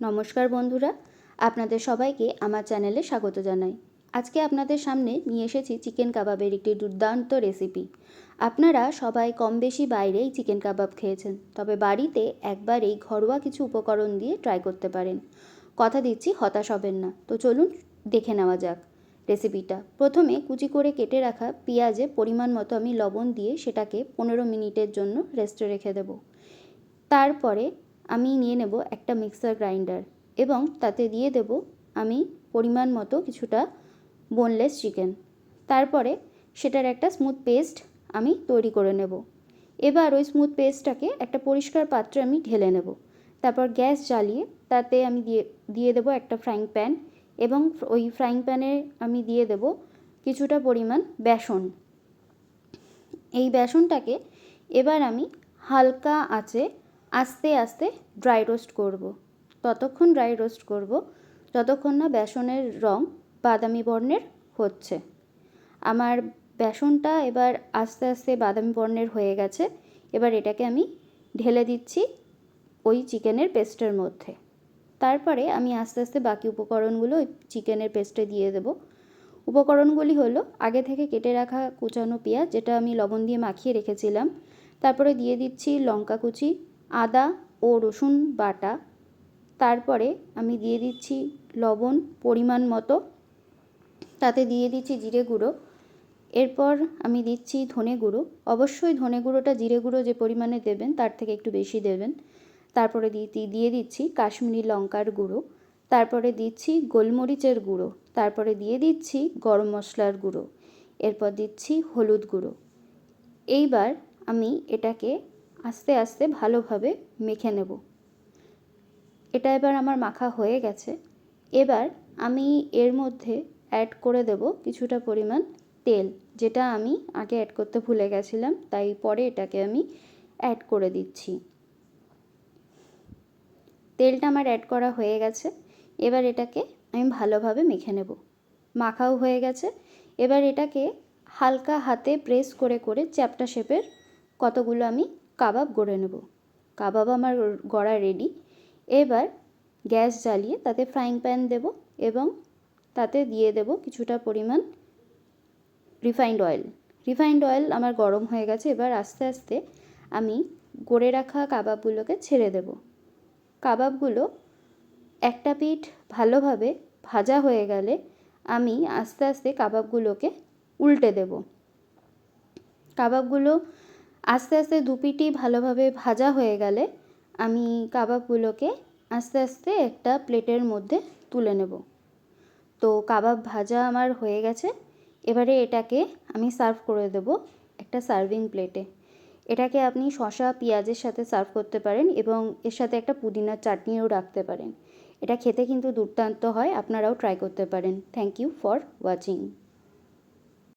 নমস্কার বন্ধুরা, আপনাদের সবাইকে আমার চ্যানেলে স্বাগত জানাই। আজকে আপনাদের সামনে নিয়ে এসেছি চিকেন কাবাবের একটি দুর্দান্ত রেসিপি। আপনারা সবাই কম বেশি বাইরেই চিকেন কাবাব খেয়েছেন, তবে বাড়িতে একবার এই ঘরোয়া কিছু উপকরণ দিয়ে ট্রাই করতে পারেন। কথা দিচ্ছি, হতাশ হবেন না। তো চলুন, দেখে নেওয়া যাক রেসিপিটা। প্রথমে কুচি করে কেটে রাখা পেঁয়াজে পরিমাণ মতো আমি লবণ দিয়ে সেটাকে পনেরো মিনিটের জন্য রেস্টে রেখে দেবো। তারপরে আমি নিয়ে নেব একটা মিক্সার গ্রাইন্ডার এবং তাতে দিয়ে দেব আমি পরিমাণ মতো কিছুটা বোনলেস চিকেন তারপরে সেটার একটা স্মুথ পেস্ট আমি তৈরি করে নেব। এবার ওই স্মুথ পেস্টটাকে একটা পরিষ্কার পাত্রে আমি ঢেলে নেব। তারপর গ্যাস জ্বালিয়ে তাতে আমি দিয়ে দিয়ে দেবো একটা ফ্রাইং প্যান এবং ওই ফ্রাইং প্যানে আমি দিয়ে দেব কিছুটা পরিমাণ বেসন। এই বেসনটাকে এবার আমি হালকা আঁচে আস্তে আস্তে ড্রাই রোস্ট করব। ততক্ষণ ড্রাই রোস্ট করব, যতক্ষণ না বেসনের রং বাদামি বর্ণের হচ্ছে। আমার বেসনটা এবার আস্তে আস্তে বাদামি বর্ণের হয়ে গেছে। এবার এটাকে আমি ঢেলে দিচ্ছি ওই চিকেনের পেস্টের মধ্যে। তারপরে আমি আস্তে আস্তে বাকি উপকরণগুলো ওই চিকেনের পেস্টে দিয়ে দেবো। উপকরণগুলি হলো, আগে থেকে কেটে রাখা কুচানো পেঁয়াজ, যেটা আমি লবণ দিয়ে মাখিয়ে রেখেছিলাম। তারপরে দিয়ে দিচ্ছি লঙ্কা কুচি আদা ও রসুন বাটা। তারপরে আমি দিয়ে দিচ্ছি লবণ পরিমাণ মতো। তাতে দিয়ে দিচ্ছি জিরে গুঁড়ো। এরপর আমি দিচ্ছি ধনে গুঁড়ো। অবশ্যই ধনে গুঁড়োটা জিরে গুঁড়ো যে পরিমাণে দেবেন তার থেকে একটু বেশি দেবেন। তারপরে দিয়ে দিচ্ছি কাশ্মীরি লঙ্কার গুঁড়ো। তারপরে দিচ্ছি গোলমরিচের গুঁড়ো। তারপরে দিয়ে দিচ্ছি গরম মশলার গুঁড়ো। এরপর দিচ্ছি হলুদ গুঁড়ো। এইবার আমি এটাকে আস্তে আস্তে ভালোভাবে মেখে নেব। এটা এবার আমার মাখা হয়ে গেছে। এবার আমি এর মধ্যে অ্যাড করে দেব কিছুটা পরিমাণ তেল, যেটা আমি আগে অ্যাড করতে ভুলে গেছিলাম, তাই পরে এটাকে আমি অ্যাড করে দিচ্ছি। তেলটা আমার অ্যাড করা হয়ে গেছে। এবার এটাকে আমি ভালোভাবে মেখে নেব। মাখাও হয়ে গেছে। এবার এটাকে হালকা হাতে প্রেস করে করে চ্যাপটা শেপের কতগুলো আমি কাবাব গড়ে নেব। কাবাব আমার গড়া রেডি এবার গ্যাস জ্বালিয়ে তাতে ফ্রাইং প্যান দেব এবং তাতে দিয়ে দেব কিছুটা পরিমাণ রিফাইন্ড অয়েল রিফাইন্ড অয়েল আমার গরম হয়ে গেছে, এবার আস্তে আস্তে আমি গড়ে রাখা কাবাবগুলোকে ছেড়ে দেব। কাবাবগুলো একটা পিঠ ভালোভাবে ভাজা হয়ে গেলে আমি আস্তে আস্তে কাবাবগুলোকে উল্টে দেব। কাবাবগুলো আস্তে আস্তে দুপিটি ভালোভাবে ভাজা হয়ে গেলে আমি কাবাবগুলোকে আস্তে আস্তে একটা প্লেটের মধ্যে তুলে নেব। তো কাবাব ভাজা আমার হয়ে গেছে। এবারে এটাকে আমি সার্ভ করে দেব একটা সার্ভিং প্লেটে। এটাকে আপনি শশা পেঁয়াজের সাথে সার্ভ করতে পারেন এবং এর সাথে একটা পুদিনার চাটনিও রাখতে পারেন। এটা খেতে কিন্তু দুর্দান্ত হয়, আপনারাও ট্রাই করতে পারেন। Thank you for watching.